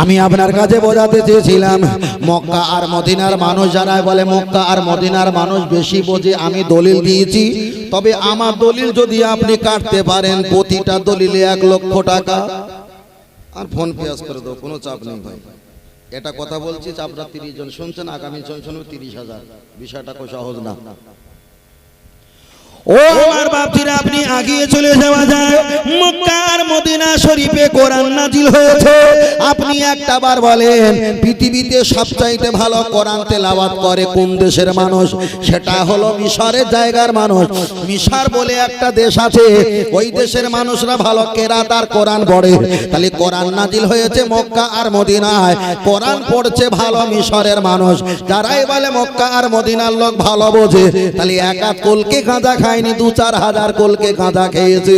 আমি আপনার কাছে বোঝাতে চেয়েছিলাম, মক্কা আর মদিনার মানুষ যারা বলে, মক্কা আর মদিনার মানুষ বেশি বোঝে, আমি দলিল দিয়েছি। তবে আমার দলিল যদি আপনি কাটতে পারেন, প্রতিটা দলিলে এক লক্ষ টাকা। আর ফোন পেয়াজ করে দেবো কোনো চাপ নেই ভাই। এটা কথা বলছি আপনারা তিরিশ জন শুনছেন, আগামী জন শুনবে তিরিশ হাজার। বিষয়টা সহজ না। ও আমার বাপজিরা, আপনি আগিয়ে চলে যাওয়া যায়। মক্কার মদিনা শরীফে কোরআন নাজিল হয়েছে। আপনি একটা বার বলেন, পৃথিবীতে সবচাইতে ভালো কোরআন তেলাওয়াত করে কোন দেশের মানুষ? সেটা হলো মিশরের জায়গার মানুষ। মিশর বলে একটা দেশ আছে, ওই দেশের মানুষরা ভালো কেরাত আর কোরআন পড়ে। তাহলে কোরআন নাজিল হয়েছে মক্কা আর মদিনায়। কোরআন পড়ছে ভালো মিশরের মানুষ। যারাই বলে মক্কা আর মদিনার লোক ভালো বোঝে, তাহলে একা কলকে গাঁজা খায়নি দু চার হাজার কলকে গাঁজা খেয়েছে।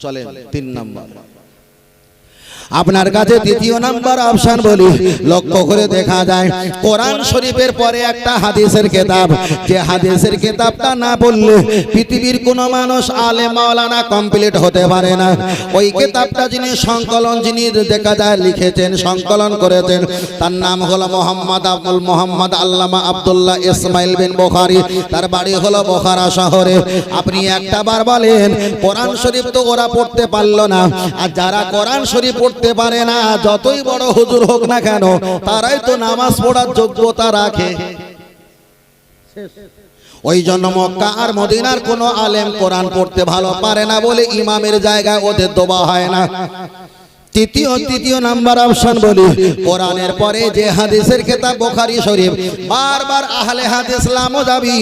চলে তিন নাম্বার। আপনার কাছে দ্বিতীয় নাম্বার অপশন বলি, লক্ষ্য করে দেখা যায়, কোরআন শরীফের পরে একটা হাদিসের কেতাব। যে হাদিসের কেতাবটা না পড়লে পৃথিবীর কোনো মানুষ আলে মাওলানা কমপ্লিট হতে পারে না। ওই কেতাবটা যিনি সংকলন, যিনি দেখা যায় লিখেছেন, সংকলন করেছেন, তার নাম হলো মোহাম্মদ আব্দুল মোহাম্মদ আল্লামা আবদুল্লাহ ইসমাইল বিন বোখারি। তার বাড়ি হলো বোখারা শহরে। আপনি একটা বার বলেন, কোরআন শরীফ তো ওরা পড়তে পারল না। আর যারা কোরআন শরীফ পড়তে পারে না, যতই বড় হুজুর হোক না কেন, তারাই তো নামাজ পড়ার যোগ্যতা রাখে। ওই জন্য মক্কা আর মদিনার কোনো আলেম কোরআন পড়তে ভালো পারে না বলে ইমামের জায়গায় ওদের দোবা হয় না। তৃতীয় তৃতীয় নাম্বার অপশন বলি। কোরআনের পরে যে হাদিসের কেতাব বোখারি শরীফ, বারবার আহলে হাদিস লামো যাবি,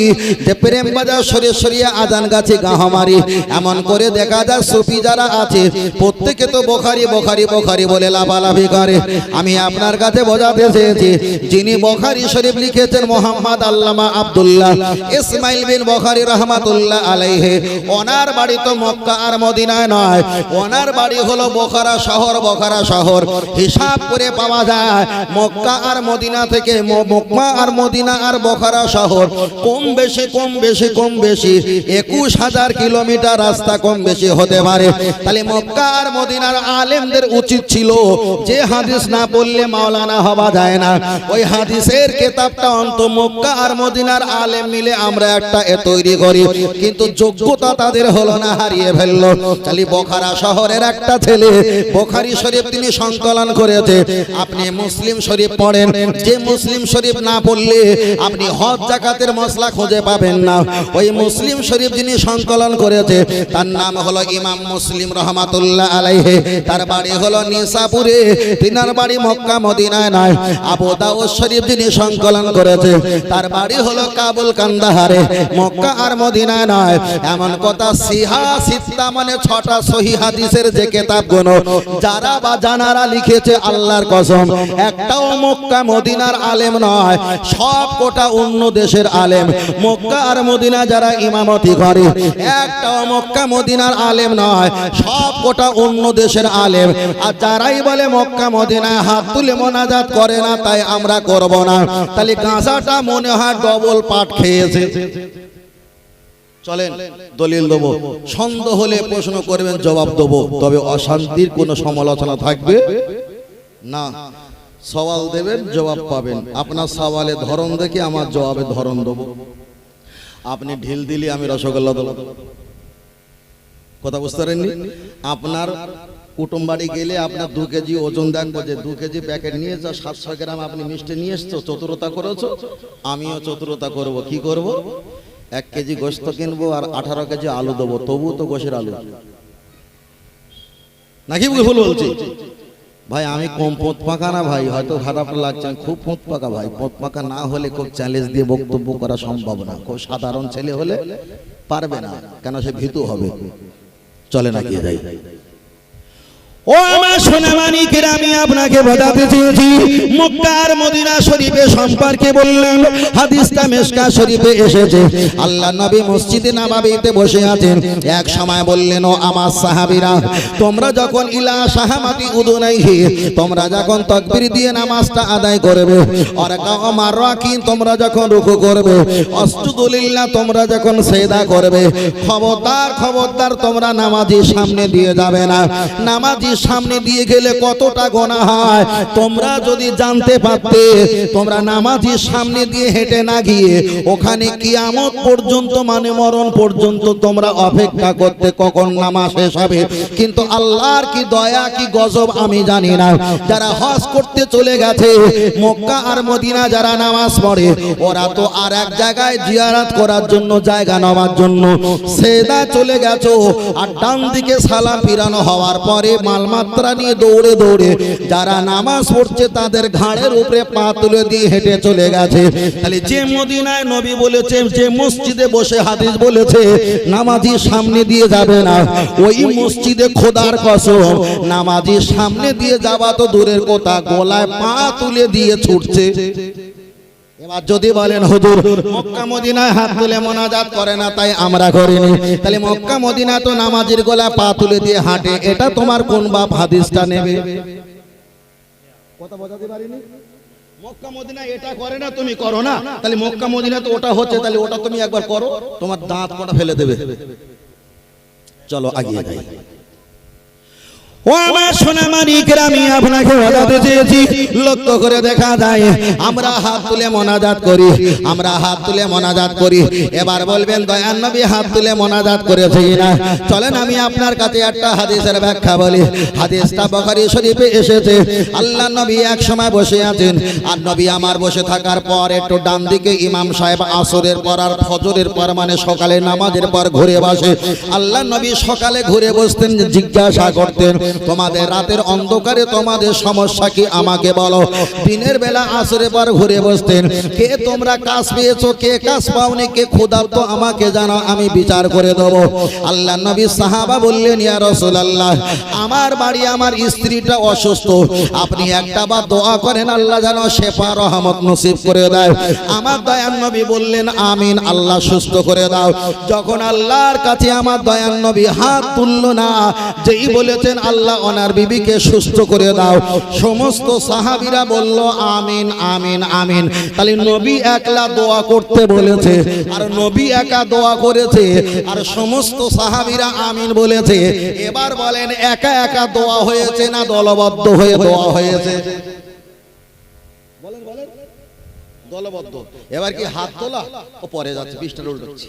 যে প্রেম বাজার শরীর সরিয়ে আজান গাছে গাহমারি এমন করে দেখা যায় সুফি যারা আছে, প্রত্যেকে তো বোখারি বোখারি বোখারি বলে লাফালাফি করে। আমি আপনার কাছে বোঝাতে চেয়েছি, যিনি বোখারি শরীফ লিখেছেন মোহাম্মদ আল্লামা আব্দুল্লাহ ইসমাইল বিন বোখারি রহমাতুল্লাহ আলাইহে। ওনার বাড়ি তো মক্কা আর মদিনায় নয়। ওনার বাড়ি হলো বোখারা শহর বোখারা শহর। হিসাব করে পাওয়া যায়, মক্কা আর মদিনা থেকে মক্কা আর মদিনা আর বোখারা শহর। কম বেশি কম বেশি কম বেশি। একুশ হাজার কিলোমিটার রাস্তা কম বেশি হতে পারে। তাহলে মক্কা আর মদিনার আলেমদের উচিত ছিল যে হাদিস না পড়লে মাওলানা হওয়া যায় না। ওই হাদিসের কেতাবটা অন্ত মক্কা আর মদিনার আলেম মিলে আমরা একটা এ তৈরি করি। কিন্তু যোগ্যতা তাদের হলো না, হারিয়ে ফেলল। খালি বোখারা শহরের একটা ছেলে, বোখারি শরীফ তিনি সংকলন করেছে। আপনি মুসলিম শরীফ পড়েন। যে মুসলিম শরীফ না পড়লে আপনি হজ জাকাতের মশলা খুঁজে পাবেন না। ওই মুসলিম শরীফ যিনি সংকলন করেছে, তার নাম হলো ইমাম মুসলিম রহমাতুল্লাহ আলাইহে। তার বাড়ি হলো নিসাপুরে। তিনার বাড়ি মক্কা মদিনায় নয় আবু দাউদ শরীফ যিনি সংকলন করেছে, তার বাড়ি হলো কাবুল কান্দাহারে। মক্কা আর মদিনায় নয়। এমন কথা সিহা, সিত্তা মানে ছটা সহি হাদিসের যে কেতাবগুলো যারা বা জানারা লিখেছে আল্লাহর কসম। একটাও মক্কা, মদিনার আলেম নয়, সব কোটা অন্য দেশের আলেম। মক্কা আর মদিনা যারা ইমামতি করে, একটাও মক্কা, মদিনার আলেম নয়, সব কোটা অন্য দেশের আলেম। আর যারাই বলে মক্কা, মদিনায় হাত তুলে মোনাজাত করে না, তাই আমরা করব না। তাহলে গাঁজাটা মনে হয় ডবল পাট খেয়েছে। চলেন দলিল দেবো। সন্দেহ হলে প্রশ্ন করবেন জবাব দেবো। তবে অশান্তির কোনো সমালোচনা থাকবে? না। সওয়াল দেবেন জবাব পাবেন। আপনার সওয়ালে ধরন দেখে আমার জবাবে ধরন দেবো। আপনি ঢিল দিলে আমি রসগোল্লা দেবো। কথা বুঝতে পারেননি? আপনার কুটুম বাড়ি গেলে আপনার দু কেজি ওজন দেখব যে দু কেজি প্যাকেট নিয়েছো সাতশো গ্রাম আপনি মিষ্টি নিয়ে এসছো চতুরতা করেছ? আমিও চতুরতা করব। কি করব? এক কেজি গোস্ত কিনবো আর আঠারো কেজি আলু দেবো তবু তো গোসের আলু। নাকি ভুল বলছি? ভাই আমি কম পোঁত পাকা না ভাই হয়তো খারাপ লাগছে আমি খুব পোঁত পাকা ভাই পোঁত পাকা না হলে খুব চ্যালেঞ্জ দিয়ে বক্তব্য করা সম্ভব না। খুব সাধারণ ছেলে হলে পারবে না কেন সে ভীতু হবে। চলে না কি যাই। ও সোনামানিকের আমি আপনাকে বোঝাতে চেয়েছি মক্কার মদিনা শরীফে সম্পর্কে হাদিসটা মেশকা শরীফে এসেছে। আল্লাহ নবী মসজিদে নাবাবিতে বসে আছেন। এক সময় বললেন, ও আমার সাহাবীরা, তোমরা যখন ইলা সাহামাতি তোমরা যখন তাকবীর দিয়ে নামাজটা আদায় করবে আর তোমরা যখন রুকু করবে অস্তুদুলিল্লাহ তোমরা যখন সেদা করবে, খবরদার খবরদার তোমরা নামাজির সামনে দিয়ে যাবে না। নামাজির সামনে দিয়ে গেলে কতটা গোনা হয়? তোমরা যদি জানতে পারতে, তোমরা নামাজির সামনে দিয়ে হেঁটে না গিয়ে ওখানে কিয়ামত পর্যন্ত মানে মরণ পর্যন্ত তোমরা অপেক্ষা করতে কখন নামাজ শেষ হবে? কিন্তু আল্লাহর কি দয়া, কি গজব আমি জানি না। যারা হজ করতে চলে গেছে, মক্কা আর মদিনা যারা নামাজ পড়ে, ওরা তো আর এক জায়গায় জিয়ারাত করার জন্য, জায়গা নেওয়ার জন্য। সেদা চলে গেছো, আর ডান দিকে সালাম ফিরানো হওয়ার পরে মালমাত্রা নিয়ে দৌড়ে দৌড়ে যারা নামাজ পড়ছে তাদের ঘাড়ের উপরে পা তুলে দিয়ে হেঁটে চলে গেছে। তাহলে যে মদিনায় নবী বলেছে, যে মসজিদে বসে হাদিস বলেছে, নামাজি সামনে দিয়ে যাবে না। ওই মসজিদে খোদার কসম, নামাজি সামনে দিয়ে যাওয়া তো দূরের কথা, গলায় পা তুলে দিয়ে ছুটছে। এবার যদি বলেন, হুজুর, মক্কা মদিনায় হাত তুলে মোনাজাত করে না, তাই আমরা করিনি। তাহলে মক্কা মদিনা তো নামাজের গলা পা তুলে দিয়ে হাঁটে। এটা তোমার কোন বাপ হাদিসটা নেবে? কথা বোঝাতে পারিনি? মক্কা মদিনা এটা করে না, তুমি করো না। তাহলে মক্কা মদিনা তো ওটা হচ্ছে, তাহলে ওটা তুমি একবার করো। তোমার দাঁত কটা ফেলে দেবে? চলো আগিয়ে যাই। করে দেখা যায়, আমরা হাত তুলে মোনাজাত করি, আমরা হাত তুলে মোনাজাত করি। এবার বলবেন হাত তুলে মোনাজাত চলেন, আমি আপনার কাছে একটা হাদিসের ব্যাখ্যা বলি। এসেছে। আল্লাহ নবী এক সময় বসে আছেন, আর নবী আমার বসে থাকার পর একটু ডান দিকে ইমাম সাহেব আসরের পর আর ফজরের পর মানে সকালে নামাজের পর ঘুরে বসে। আল্লাহ নবী সকালে ঘুরে বসতেন, জিজ্ঞাসা করতেন তোমাদের রাতের অন্ধকারে তোমাদের সমস্যা কি আমাকে বলো। দিনের বেলা আসরে পর ঘুরে বসতেন। কে তোমরা কাজ পেয়েছ, কে কাজ পাওনি, কে ক্ষুধার্ত আমাকে জানো আমি বিচার করে দেবো। আল্লাহ নবী সাহাবা বললেন, ইয়া রাসূলুল্লাহ, আমার বাড়ি আমার স্ত্রীটা অসুস্থ। আপনি একটা বা দোয়া করেন, আল্লাহ যেন শেফা রহমত নসিব করে দেয়। আমার দয়ান নবী বললেন, আমিন, আল্লাহ সুস্থ করে দাও। যখন আল্লাহর কাছে আমার দয়ান নবী হাত তুললো না, যেই বলেছেন, আল্লাহ ওনার বিবিকে সুস্থ করে দাও। সমস্ত সাহাবীরা বলল, আমিন আমিন আমিন। তাহলে নবী একলা দোয়া করতে বলেছে, আর নবী একা দোয়া করেছে, আর সমস্ত সাহাবীরা আমিন বলেছে। এবার বলেন, একা একা দোয়া হয়েছে না দলবদ্ধ হয়ে দোয়া হয়েছে? দলবদ্ধ। এবার কি হাত তোলা? ও পরে যাচ্ছে বিশটা উল্টাচ্ছি।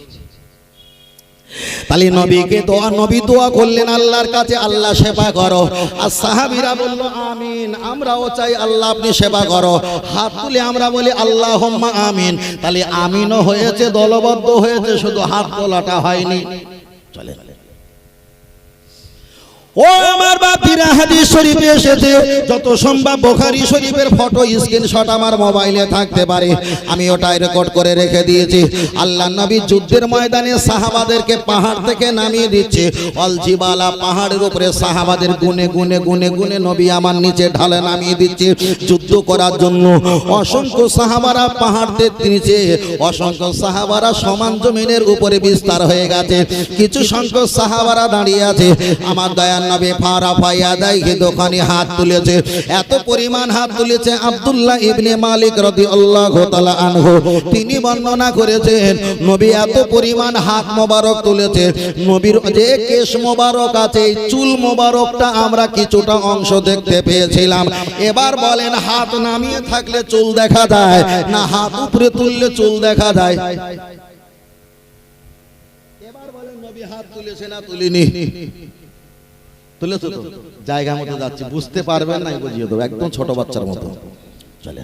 তাহলে নবীকে দোয়া নবী দোয়া করলেন আল্লাহর কাছে আল্লাহ সেবা করো। আর সাহাবিরা বলল আমিন আমরাও চাই আল্লাহ আপনি সেবা করো। হাত তুলে আমরা বলি আল্লাহ আমিন। তাহলে আমিনও হয়েছে দলবদ্ধ হয়েছে শুধু হাত তোলাটা হয়নি। চলে ও আমার এসেছে। যত সম্ভব ফটো আমার মোবাইলে থাকতে পারে। আমি রেকর্ড করে রেখে দিয়েছি। আল্লাহ যুদ্ধের ময়দানে সাহাবাদেরকে পাহাড় থেকে নামিয়ে দিচ্ছে। পাহাড়ের উপরে সাহাবাদের গুনে গুনে নবী আমার নিচে ঢালে নামিয়ে দিচ্ছে। যুদ্ধ করার জন্য অসংখ্য সাহাবারা পাহাড়দের নিচে অসংখ্য সাহাবারা সমান জমিনের উপরে বিস্তার হয়ে গেছে। কিছু সংখ্যক সাহাবারা দাঁড়িয়ে আছে। আমার দয়ান নবী ফারা ফাইয়া দেয় দোকানে হাত তুলেছে। এত পরিমাণ হাত তুলেছে আব্দুল্লাহ ইবনে মালিক রাদিয়াল্লাহু তাআলা আনহু। তিনি বর্ণনা করেছেন, নবী এত পরিমাণ হাত মোবারক তুলেছে। নবীর যে কেশ মোবারক আছে চুল মোবারকটা আমরা কিছুটা অংশ দেখতে পেয়েছিলাম। এবার বলেন, হাত নামিয়ে থাকলে চুল দেখা যায়, না হাত উপরে তুললে চুল দেখা যায়? এবার বলেন, নবী হাত তুলেছে না তুলিনি? তুলেছো তো জায়গা মতো যাচ্ছি, বুঝতে পারবেন না বুঝিয়ে দেবো। একদম ছোট বাচ্চার মতো। চলে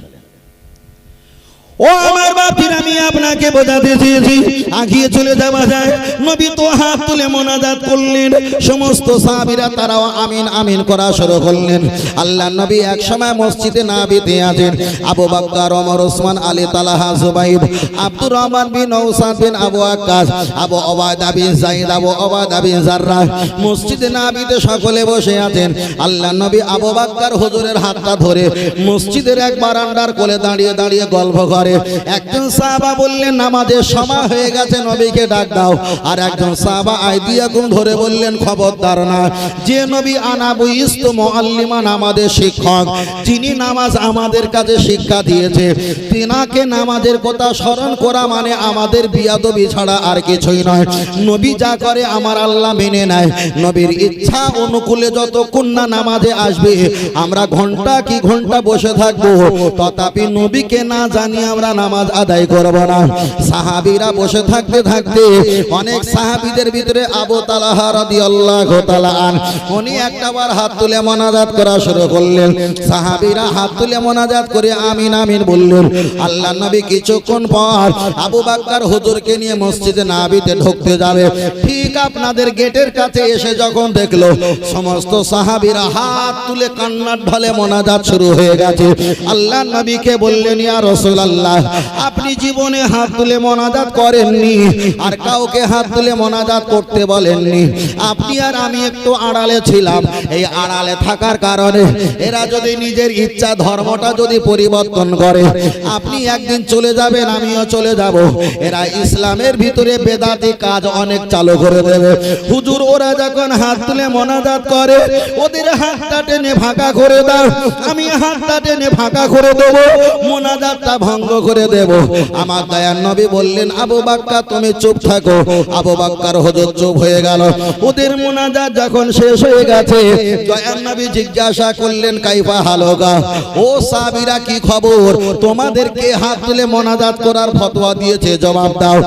ও আমার বাপির, আমি আপনাকে বোঝাতে চেয়েছি। আগিয়ে চলে যাওয়া যায়। নবী তো হাত তুলে মোনাজাত করলেন। সমস্ত সাহাবীরা তারাও আমিন আমিন করা শুরু করলেন। আল্লাহ নবী এক সময় মসজিদে নাবিতে আছেন। আবু বকর, ওমর, ওসমান, আলী, তালাহা জুবাইদ আব্দুর রহমান বিন নওসাদ বিন আবু আক্কাস আবু ওবায়দা বিন যায়েদ আবু ওবায়দা বিন জাররা মসজিদে নাবিতে সকলে বসে আছেন। আল্লাহ নবী আবু বকর হুজুরের হাতটা ধরে মসজিদের এক বারান্দার কোলে দাঁড়িয়ে দাঁড়িয়ে গল্প করে। একজন সাহাবা বললেন, নামাজের সময় হয়ে গেছে, নবীকে ডাক দাও। আর একজন সাহাবা আইদিয়া গুম ধরে বললেন, খবরদার না, যে নবী আনাবু ইস্তু মুআল্লিমান আমাদের শিক্ষক, যিনি নামাজ আমাদের কাছে শিক্ষা দিয়েছে, তিনাকে নামাজের কথা স্মরণ করা মানে আমাদের বিয়াদবি ছাড়া আর কিছুই নয়। নবী যা করে, আমার আল্লাহ মেনে নেয়। নবীর ইচ্ছা অনুকূলে যতক্ষণ না নামাজে আসবে, আমরা ঘণ্টা কি ঘণ্টা বসে থাকব? তথাপি নবীকে না জানি আমরা নামাজ আদায় করব না। সাহাবীরা বসে থাকতে থাকতে অনেক সাহাবীদের ভিতরে আবু তালাহা রাদিয়াল্লাহু তাআলা আন উনি একটাবার হাত তুলে মোনাজাত করা শুরু করলেন। সাহাবীরা হাত তুলে মোনাজাত করে আমিন আমিন বললেন আল্লাহ নবী কিছুক্ষণ পর আবু বাক্কার হুজুরকে নিয়ে মসজিদে নাবিতে ঢুকতে যাবে। ঠিক আপনাদের গেটের কাছে এসে যখন দেখল, সমস্ত সাহাবীরা হাত তুলে কান্নার ঢলে মোনাজাত শুরু হয়ে গেছে। আল্লাহ নবীকে বললেন, ইয়া রাসূলুল্লাহ আপনি জীবনে হাত তুলে মোনাজাত করেননি, আর কাউকে হাত তুলে মোনাজাত করতে বলেননি। আপনি আর আমি একটু আড়ালে ছিলাম। এই আড়ালে থাকার কারণে এরা যদি নিজের ইচ্ছা, ধর্মটা যদি পরিবর্তন করে, আপনি একদিন চলে যাবেন, আমিও চলে যাব। এরা ইসলামের ভিতরে বেদাতি কাজ অনেক চালু করে দেবে। হুজুর, ওরা যখন হাত তুলে মোনাজাত করে, ওদের হাতটা টেনে ফাঁকা করে দাও। আমি হাতটা টেনে ফাঁকা করে দেব, মোনাজাতটা ভঙ্গ করে দেব। আমার দয়ার নবী বললেন, আবু বাক্কা, তুমি চুপ থাকো। আবু বাক্কার হুজুর চুপ হয়ে গেল। ওদের মোনাজাত যখন শেষ হয়ে গেছে, দয়ার নবী জিজ্ঞাসা করলেন, কাইফা হালোগা ও সাবিরা, কি খবর? তোমাদেরকে হাত তুলে মোনাজাত করার ফতোয়া দিয়েছে? জবাব দাও।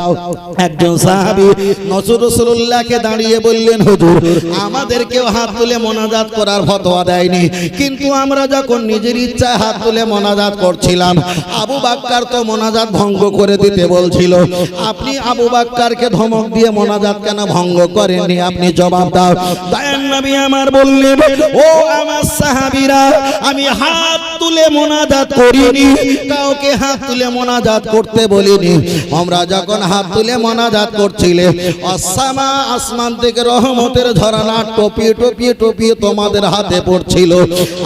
একজন সাহাবী নসর রাসূলুল্লাহকে দাঁড়িয়ে বললেন, হুজুর আমাদেরকেও হাত তুলে মোনাজাত করার ফতোয়া দেয়নি। কিন্তু আমরা যখন নিজের ইচ্ছায় হাত তুলে মোনাজাত করছিলাম, আবু বাক্কার তো মোনাজাত ভঙ্গ করে দিতে বলছিল। আপনি আবু বাক্কারকে ধমক দিয়ে মোনাজাত কেন ভঙ্গ করেননি? আপনি জবাব দাও। দায়ান নবী আমার বললেন, ও আমার সাহাবীরা, আমি হাত তুলে মোনাজাত করিনি। কাউকে হাত তুলে মোনাজাত করতে বলিনি। আমরা যখন হাত তুলে মোনাজাত করছিলে আসামা আসমান থেকে রহমতের ঝরনা টপি টপি টপি তোমাদের হাতে পড়ছিল।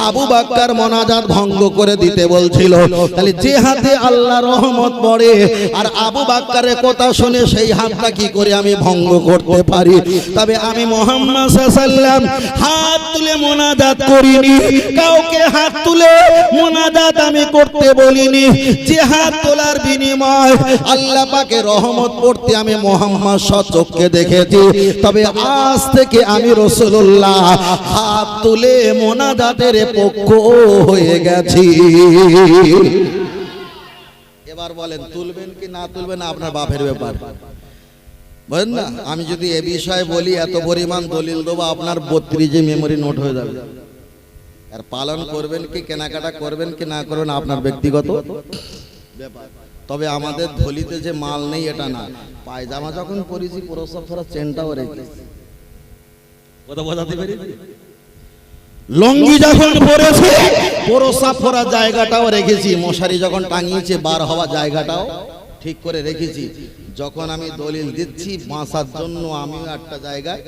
আবু বাক্কার মোনাজাত ভঙ্গ করে দিতে বলছিল, তাহলে যে হাতে আল্লাহ রহমত পড়ে, আর আবু বাক্কারের কথা শুনে সেই হাতটা কি করে আমি ভঙ্গ করতে পারি? তবে আমি মোহাম্মদ হাত তুলে মোনাজাত করিনি। কাউকে হাত তুলে মোনাজাত আমি করতে বলিনি। হাত তোলার বিনিময় আল্লাহ পাকে রহমত পড়তে আমি মোহাম্মদ সচককে দেখেছি। তবে আজ থেকে আমি রসুল্লাহ হাত তুলে মোনাজাতের পক্ষ হয়ে গেছি। এবার বলেন, তুলবেন কি না তুলবেন আপনার বাপের ব্যাপার? বলেন না, আমি যদি এ বিষয়ে বলি, এত পরিমাণ দলিল দেবো, আপনার বত্রিশে মেমোরি নোট হয়ে যাবে। আর পালন করবেন কি কেনাকাটা করবেন কি না করবেন আপনার ব্যক্তিগত? ব্যাপার তবে আমাদের ধলিতে যে মাল নেই এটা না। পায়জামা যখন পরেছি প্রসব ধরা চেনটাও রেখেছি। কথা বোঝাতে পেরেছি? লঙ্গি যখন পরেছে পরসা পরা জায়গাটাও রেখেছি। মশারি যখন টাঙিয়েছে বার হওয়া জায়গাটাও ঠিক করে রেখেছি। যখন আমি দলিল দিচ্ছি বাঁচার জন্য আমিও একটা জায়গায়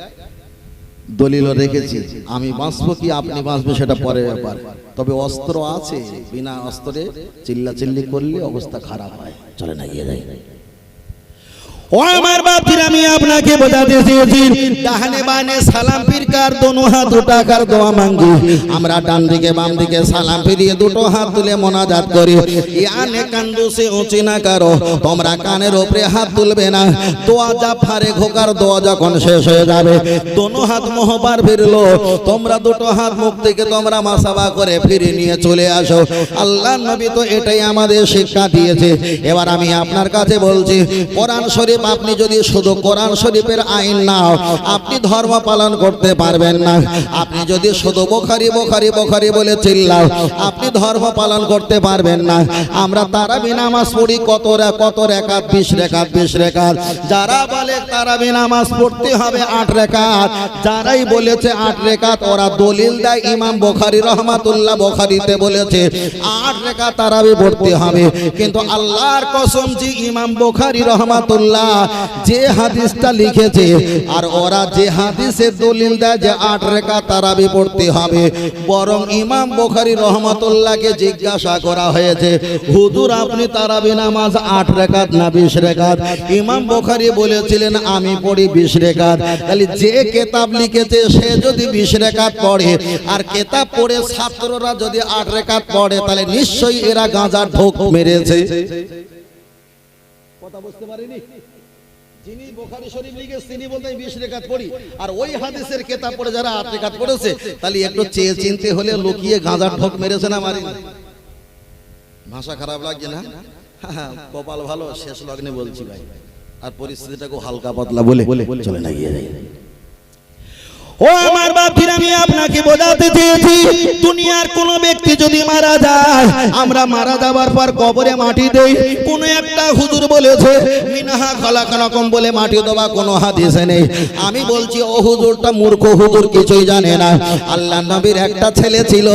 দলিলও রেখেছি আমি বাঁচবো কি আপনি বাঁচবো সেটা পরে ব্যাপার। তবে অস্ত্র আছে বিনা অস্ত্রে চিল্লা চিল্লি করলে অবস্থা খারাপ হয়। চলে না গিয়ে যাই। ও হাত মোহবার তোমরা দুটো হাত মুখ থেকে তোমরা মাসাবা করে ফিরে নিয়ে চলে আসো। আল্লাহ নবী তো এটাই আমাদের শিক্ষা দিয়েছে। এবার আমি আপনার কাছে বলছি, কোরআন শরীফ আপনি যদি শুধু কোরআন শরীফের আইন নাও, আপনি ধর্ম পালন করতে পারবেন না। আপনি যদি শুধু বোখারি বোখারি বোখারি বলে চিল্লাও, আপনি ধর্ম পালন করতে পারবেন না। আমরা তারাবি নামাজ পড়ি কত কত রেখাত, বিশ রেখাত বিশ রেখাত। যারা বলে তারাবি নামাজ পড়তে হবে আট রেখাত, যারাই বলেছে আট রেখাত, ওরা দলিল দেয় ইমাম বোখারি রহমাতুল্লাহ বোখারিতে বলেছে, আট রেখাত তারাবি পড়তে হবে। কিন্তু আল্লাহর কসম জি ইমাম বোখারি রহমাতুল্লাহ যে হাদিসটা লিখেছে, আর ওরা যে হাদিসের দলিল দেয় যে আট রেখা তারাবি পড়তে হবে। বরং ইমাম বোখারি রহমতুল্লাহকে জিজ্ঞাসা করা হয়েছে, হুজুর, আপনি তারাবি নামাজ আট রেখাত না বিশ রেখাত? ইমাম বোখারি বলেছিলেন, আমি পড়ি বিশ রেখাত। তাহলে যে কেতাব লিখেছে, সে যদি বিশ রেখাত পড়ে, আর কেতাব পড়ে ছাত্ররা যদি আট রেখাত পড়ে, তাহলে নিশ্চয়ই এরা গাঁজার ঢোক মেরেছে। কথা বুঝতে পারিনি? যিনি বোখারি শরীফ লিখেছে তিনি বলতে আমি বিশ রেখাত পড়ি। আর ওই হাদিসের কেতাব পড়ে যারা আট রেখাত পড়েছে তাহলে একটু চেয়ে চিনতে হলে লুকিয়ে গাঁজার ঢোক মেরেছে না মারি ভাষা খারাপ লাগছে না? হ্যাঁ, কপাল ভালো শেষ লগ্নে বলছি ভাই। আর পরিস্থিতিটাকে হালকা পাতলা বলে চলে না গিয়ে যাই। ও আমার বাপির, আমি আপনাকে বোঝাতে চেয়েছি, দুনিয়ার কোন ব্যক্তি যদি মারা যায়, আমরা মারা যাওয়ার পর কবরে মাটি দেই। কোন একটা হুজুর বলেছে, মিনাহা খলাকানকম বলে মাটি দেওয়া কোনো হাদিসে নেই। আমি বলছি, ও হুজুরটা মূর্খ হুজুর, কিছুই জানে না। আল্লাহ নবীর একটা ছেলে ছিল,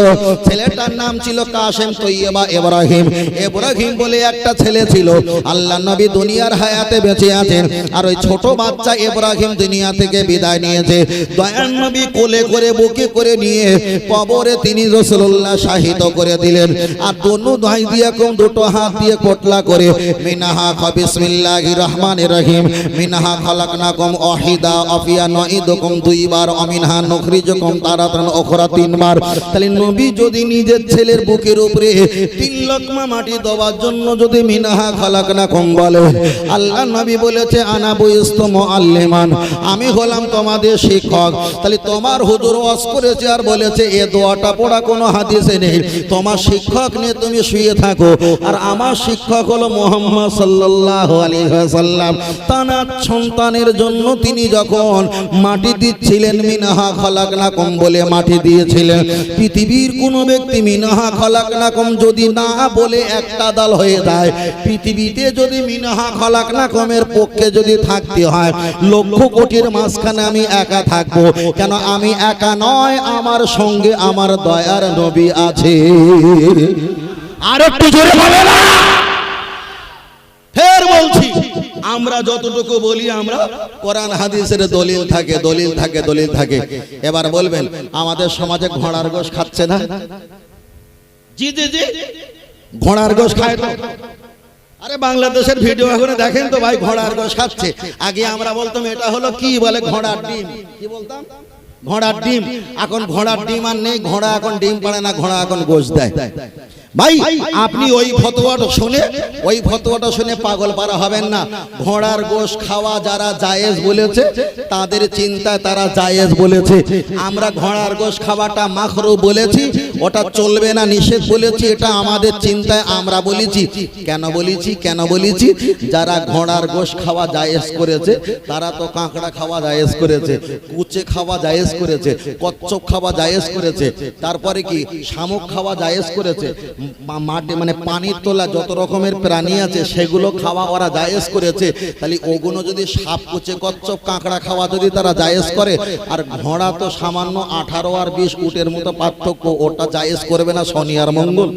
ছেলেটার নাম ছিল কাসেম তৈয়বা ইব্রাহিম। ইব্রাহিম বলে একটা ছেলে ছিল। আল্লাহ নবী দুনিয়ার হায়াতে বেঁচে আছেন। আর ওই ছোট বাচ্চা ইব্রাহিম দুনিয়া থেকে বিদায় নিয়েছে। দয়ার নবী কোলে করে বুকে করে নিয়ে কবরে তিনি রসুল্লাহ শাহিত করে দিলেন। আর দোনো দোহাই দিয়ে কম দুটো হাত দিয়ে কোটলা করে, মিনাহা বিসমিল্লাহি রহমান রহিম, মিনাহা খালাকনাকুম ওয়াহিদা আফিয়া নাইদুকুম দুইবার অমিনহা নখরিজুকুম তারাতান ওখরা তিনবার। তাহলে নবী যদি নিজের ছেলের বুকের উপরে তিন লকমা মাটি দেওয়ার জন্য যদি মিনাহা খালাকনাকুম বলে, আল্লাহ নবী বলেছে, আনা বয়স্ত মুআল্লিমান, আমি হলাম তোমাদের শিক্ষক। তাহলে তোমার হুজুর ওয়াজ করেছে আর বলেছে, এ দোয়াটা পড়া কোনো হাদিসে নেই। তোমার শিক্ষক নিয়ে তুমি শুয়ে থাকো। আর আমার শিক্ষক হলো মোহাম্মদ আলাইহি ওয়াসাল্লাম। তানার সন্তানের জন্য তিনি যখন মাটি দিচ্ছিলেন, মিনাহা খলাকনাকুম বলে মাটি দিয়েছিলেন। পৃথিবীর কোনো ব্যক্তি মিনাহা খলাকনাকুম যদি না বলে একটা দল হয়ে যায়, পৃথিবীতে যদি মিনাহা খলাকনাকুমের পক্ষে যদি থাকতে হয়, লক্ষ কোটির মাঝখানে আমি একা থাকব। কেন আমি একা নয়? আমার সঙ্গে আমার দয়ার নবী আছে। আর একটু জোরে বলে না। ফের বলছি আমরা যতটুকু বলি আমরা কোরআন হাদিসের দলিল থাকে দলিল থাকে দলিল থাকে। এবার বলবেন আমাদের সমাজে ঘোড়ার গোশ খাচ্ছে না? জি জি জি। ঘোড়ার গোশ খায় তো আরে বাংলাদেশের ভিডিও এখন দেখেন তো ভাই, ঘোড়ার গোশ খাচ্ছে। আগে আমরা বলতাম, এটা হলো কি বলে, ঘোড়ার ডিম। কি বলতাম? ঘোড়ার ডিম। এখন ঘোড়ার ডিম আর নেই ঘোড়া এখন ডিম পাড়ে না ঘোড়া এখন গোশ দেয়। ভাই আপনি ওই ফতোয়াটা শুনে ওই ফতোয়াটা শুনে পাগল পারা হবেন না। ঘোড়ার গোশ খাওয়া যারা জায়েজ বলেছে তাদের চিন্তায় তারা জায়েজ বলেছে। আমরা ঘোড়ার গোশ খাওয়াটা মাখরু বলেছি ওটা চলবে না নিষেধ বলেছি এটা আমাদের চিন্তায় আমরা বলেছি। কেন বলেছি কেন বলেছি? যারা ঘোড়ার গোশ খাওয়া জায়েজ করেছে তারা তো কাঁকড়া খাওয়া জায়েজ করেছে কুচে খাওয়া জায়েজ করেছে কচ্ছপ খাওয়া জায়েজ করেছে তারপরে কি শামুক খাওয়া জায়েজ করেছে? মাটি মানে পানির তোলা যত রকমের প্রাণী আছে সেগুলো খাওয়া ওরা জায়েজ করেছে। তাহলে ওগুলো যদি সাপ কুচে কচ্ছপ কাঁকড়া খাওয়া যদি তারা জায়েজ করে আর ঘোড়া তো সামান্য আঠারো আর বিশ উটের মতো পার্থক্য ওটা জায়েজ করবে না শনি আর মঙ্গল।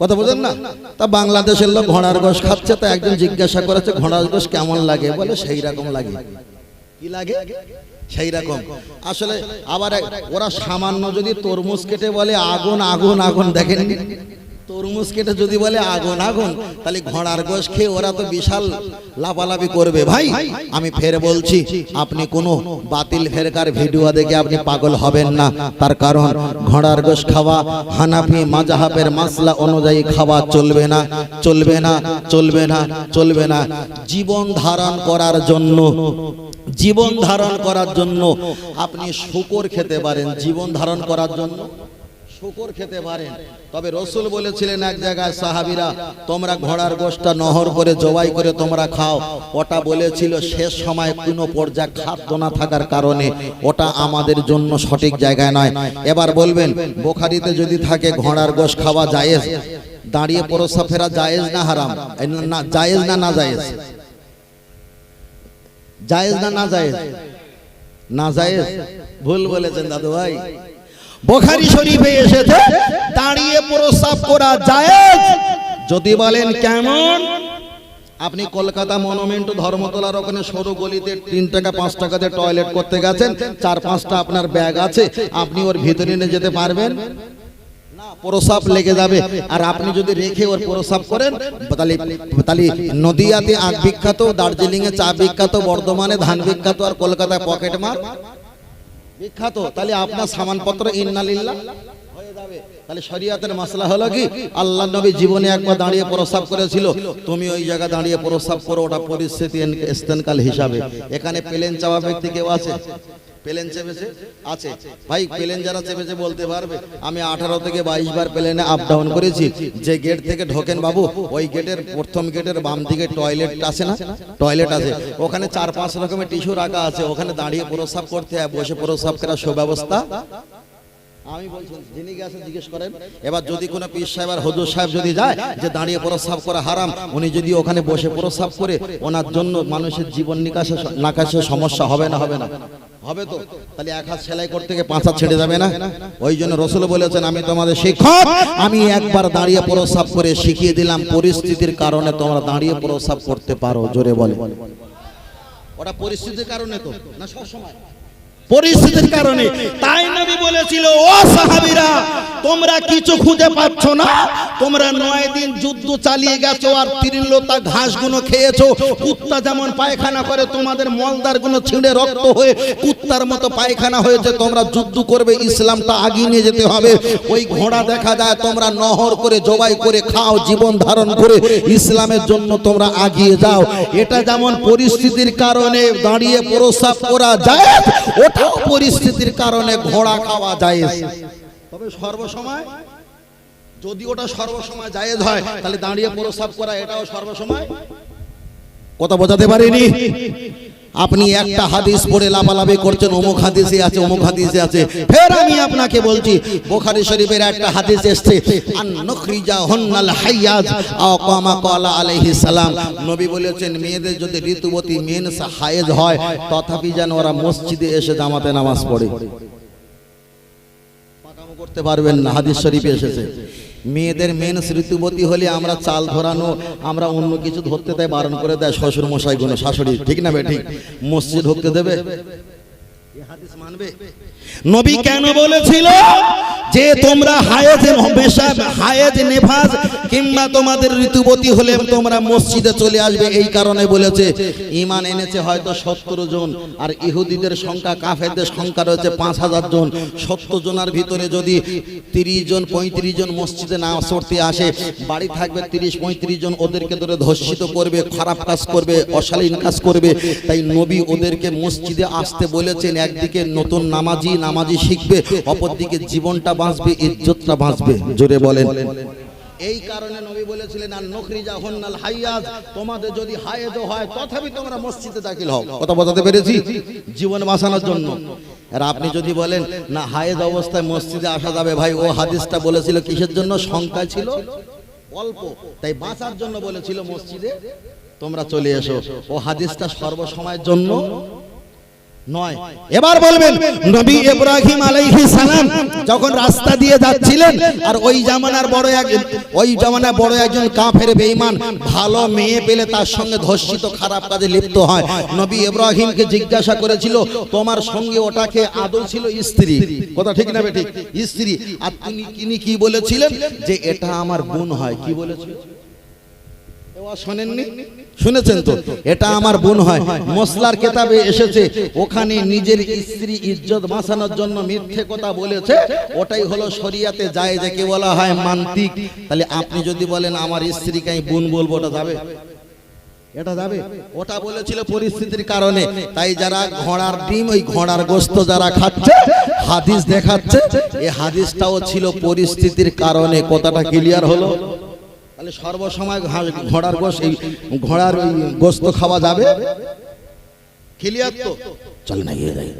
কথা বোঝেন না? তা বাংলাদেশের লোক ঘোড়ার গোশ খাচ্ছে তা একজন জিজ্ঞাসা করেছে ঘোড়ার গোশ কেমন লাগে বলে সেই রকম লাগে কি লাগে সেই রকম আসলে আবার ওরা সামান্য যদি তরমুজ কেটে বলে আগুন আগুন আগুন দেখেন তরমুজ কেটে যদি বলে আগুন আগুন তাহলে ঘোড়ার গোশ খেয়ে ওরা তো বিশাল লাফালাফি করবে। ভাই আমি ফের বলছি আপনি কোনো বাতিল ফেরকার ভিডিও দেখে আপনি পাগল হবেন না। তার কারণ ঘোড়ার গোশ খাওয়া হানাফি মাজাহাবের মাসলা অনুযায়ী খাওয়া চলবে না চলবে না চলবে না চলবে না। জীবন ধারণ করার জন্য জীবন ধারণ করার জন্য আপনি শুকর খেতে পারেন, জীবন ধারণ করার জন্য। শুকর খেতে পারেন। তবে রসুল বলেছিলেন এক জায়গায়, সাহাবিরা, তোমরা ঘোড়ার গোষ্ঠটা নহর করে জবাই করে তোমরা খাও। ওটা বলেছিল, শেষ সময় কোনো পর্যায়ে খাদ্য না থাকার কারণে ওটা আমাদের জন্য সঠিক জায়গায় নয়। এবার বলবেন, বোখারিতে যদি থাকে ঘোড়ার গোশ খাওয়া জায়েজ, দাঁড়িয়ে পরশা ফেরা জায়েজ না হারাম? না, জায়েজ না না জায়েজ? জায়েজ না না জায়েজ? না জায়েজ? ভুল বলেছেন দাদু ভাই। বোখারি শরীফে এসেছে, দাঁড়িয়ে প্রস্তাব করা জায়েজ। যদি বলেন কেমন? আপনি কলকাতা মনুমেন্ট ধর্মতলার ওখানে সরু গলিতে তিন টাকা, পাঁচ টাকাতে টয়লেট করতে গেছেন, চার, পাঁচটা আপনার ব্যাগ আছে, আপনি ওর ভিতরে নিয়ে যেতে পারবেন? প্রসাব লেগে যাবে। আর আপনি যদি রেখে ওর প্রসাব করেন, তাহলে তাহলে নদিয়াতে আখ বিখ্যাত দার্জিলিং এ চা বিখ্যাত, বর্ধমানে ধান বিখ্যাত, আর কলকাতায় পকেট মার। বিখ্যাত। তাহলে আপনার সামানপত্র ইন্নালিল্লাহ যাবে। তাহলে মাসলা হলো কি? আল্লাহ জীবনে একবার দাঁড়িয়ে প্রস্তাব করেছিল। তুমি ওই দাঁড়িয়ে করো, ওটা পরিস্থিতি হিসাবে। এখানে প্লেন চাওয়া ব্যক্তি কেউ আছে? প্লেন চেপেছে? আছে। ভাই, প্লেন যারা চেপেছে বলতে পারবে। আমি আঠারো থেকে বাইশ বার প্লেনে আপ ডাউন করেছি। যে গেট থেকে ঢোকেন বাবু, ওই গেটের প্রথম গেটের বাম দিকে টয়লেট আছে না? টয়লেট আছে। ওখানে চার পাঁচ রকমের টিস্যু রাখা আছে। ওখানে দাঁড়িয়ে প্রস্রাব করতে হয়, বসে প্রস্রাব করার সুব্যবস্থা। আমি বলছি, যিনি জিজ্ঞেস করেন। এবার যদি কোনো পীর সাহেব আর হজুর সাহেব যদি যায় যে দাঁড়িয়ে প্রস্রাব করা হারাম, উনি যদি ওখানে বসে প্রস্রাব করে, ওনার জন্য মানুষের জীবন নিকাশে, নাকাশে সমস্যা হবে না হবে না? হবে তো? তাহলে এক হাত সেলাই করতে গিয়ে পাঁচ হাত ছেড়ে যাবে না? ওই জন্য রসুল বলেছেন আমি তোমাদের শিক্ষক আমি একবার দাঁড়িয়ে প্রস্রাব করে শিখিয়ে দিলাম পরিস্থিতির কারণে তোমরা দাঁড়িয়ে প্রস্রাব করতে পারো। জোরে বলে। ওটা পরিস্থিতির কারণে তো না সব সময়? পরিস্থিতির কারণে। তাই নবী বলেছিল, ও সাহাবীরা, তোমরা কিছু খুঁজে পাচ্ছ না? তোমরা নয় দিন যুদ্ধ চালিয়ে গেছো আর তৃণলতা ঘাসগুলো খেয়েছো। কুত্তা যেমন পায়খানা করে, তোমাদের মলদারগুলো ছিঁড়ে রক্ত হয়ে কুত্তার মতো পায়খানা হয়েছে। তোমরা যুদ্ধ করবে, ইসলামটা আগিয়ে নিয়ে যেতে হবে। ওই ঘোড়া দেখা যায়, তোমরা নহর করে, জবাই করে খাও, জীবন ধারণ করে। ইসলামের জন্য তোমরা আগিয়ে যাও। এটা যেমন পরিস্থিতির কারণে দাঁড়িয়ে প্রস্রাব করা যায় ওটাও পরিস্থিতির কারণে ঘোড়া খাওয়া যায় তবে সর্বসময় যদি ওটা সর্বসময় জায়েজ হয় তাহলে দাঁড়িয়ে প্রস্তাব করা এটাও সর্বসময়। কথা বোঝাতে পারিনি? আপনি একটা হাদিস পড়ে লাফালাফি করছেন, অমুক হাদিসে আছে, অমুক হাদিসে আছে। ফের আমি আপনাকে বলছি, বোখারি শরীফের একটা হাদিস এসছে আন নখরিজা হন্নাল হাইয়াজ আও কামা ক্বালা আলাইহিস সালাম। নবী বলেছেন, মেয়েদের যদি ঋতুবতী মেন্স হায়েজ হয়, তথাপি যেন ওরা মসজিদে এসে জামাতে নামাজ পড়ে। করতে পারবেন না, হাদিস শরীফে এসেছে। মেয়েদের মেন স্মৃতিবতী হলে আমরা চাল ধরানো, আমরা অন্য কিছু ধরতে দেয় বারণ করে দেয় শ্বশুর মশাই গুলো শাশুড়ি। ঠিক না বে, ঠিক? মসজিদ ধরতে দেবে? মানবে? নবী কেন বলেছিল যে তোমরা হায়েজ মেশাব হায়েজ নেফাজ কিংবা তোমাদের ঋতুবতী হলে তোমরা মসজিদে চলে আসবে এই কারণে বলেছে ইমান এনেছে হয়তো সত্তর জন আর ইহুদিদের সংখ্যা কাফেরদের সংখ্যা রয়েছে পাঁচ হাজার জন। সত্তর জনের ভিতরে যদি তিরিশ জন পঁয়ত্রিশ জন মসজিদে না পড়তে আসে বাড়ি থাকবে তিরিশ পঁয়ত্রিশ জন ওদেরকে ধরে ধর্ষিত করবে খারাপ কাজ করবে অশালীন কাজ করবে। তাই নবী ওদেরকে মসজিদে আসতে বলেছেন একদিকে নতুন নামাজি নামাজি শিখবে অপরদিকে জীবনটা বাঁচবে ইজ্জতটা বাঁচবে। জোরে বলেন। এই কারণে নবী বলেছিলেন আর নখরিজা হন্নাল হাইয়াজ তোমাদের যদি হায়েজ হয় তথাপি তোমরা মসজিদে দাখিল হও। কথা বোঝাতে পেরেছি? জীবন বাঁচানোর জন্য। আর আপনি যদি বলেন না হায়েজ অবস্থায় মসজিদে আসা যাবে ভাই ও হাদিসটা বলেছিল কিসের জন্য? সংখ্যা ছিল অল্প। তাই বাঁচার জন্য বলেছিল মসজিদে তোমরা চলে এসো। ও হাদিসটা সর্বসময়ের জন্য নয়। এবার বলবেন নবী ইব্রাহিম আলাইহিস সালাম যখন রাস্তা দিয়ে যাচ্ছিলেন আর ওই জামানার বড় এক ওই জামানার বড় একজন কাফের বেঈমান ভালো মেয়ে পেলে তার সঙ্গে ধর্ষিত খারাপ কাজে লিপ্ত হয়। নবী ইব্রাহিমকে জিজ্ঞাসা করেছিল তোমার সঙ্গে ওটাকে আদল ছিল স্ত্রী? কথা ঠিক না ঠিক স্ত্রী। আর তিনি কি বলেছিলেন? যে এটা আমার বোন হয়। কি বলেছিল? এবার শোনেননি? শুনেছেন তো? এটা আমার বোন হয়। মসলার কেতাবে এসেছে ওখানে নিজের স্ত্রী ইজ্জত বাঁচানোর জন্য মিথ্যে কথা বলেছে। ওটাই হলো শরিয়াতে যায় যাকে বলা হয় মান্তিক। তাহলে আপনি যদি বলেন আমার স্ত্রীকে আমি বোন বলব ওটা যাবে? এটা যাবে? ওটা বলেছিল পরিস্থিতির কারণে। তাই যারা ঘোড়ার ডিম ওই ঘোড়ার গোস্ত যারা খাচ্ছে হাদিস দেখাচ্ছে এই হাদিসটাও ছিল পরিস্থিতির কারণে। কথাটা ক্লিয়ার হলো। তাহলে সর্বসময় ঘোড়ার গোস এই ঘোড়ার ওই গোস্ত খাওয়া যাবে? ক্লিয়ার তো? চল না গিয়ে যাই।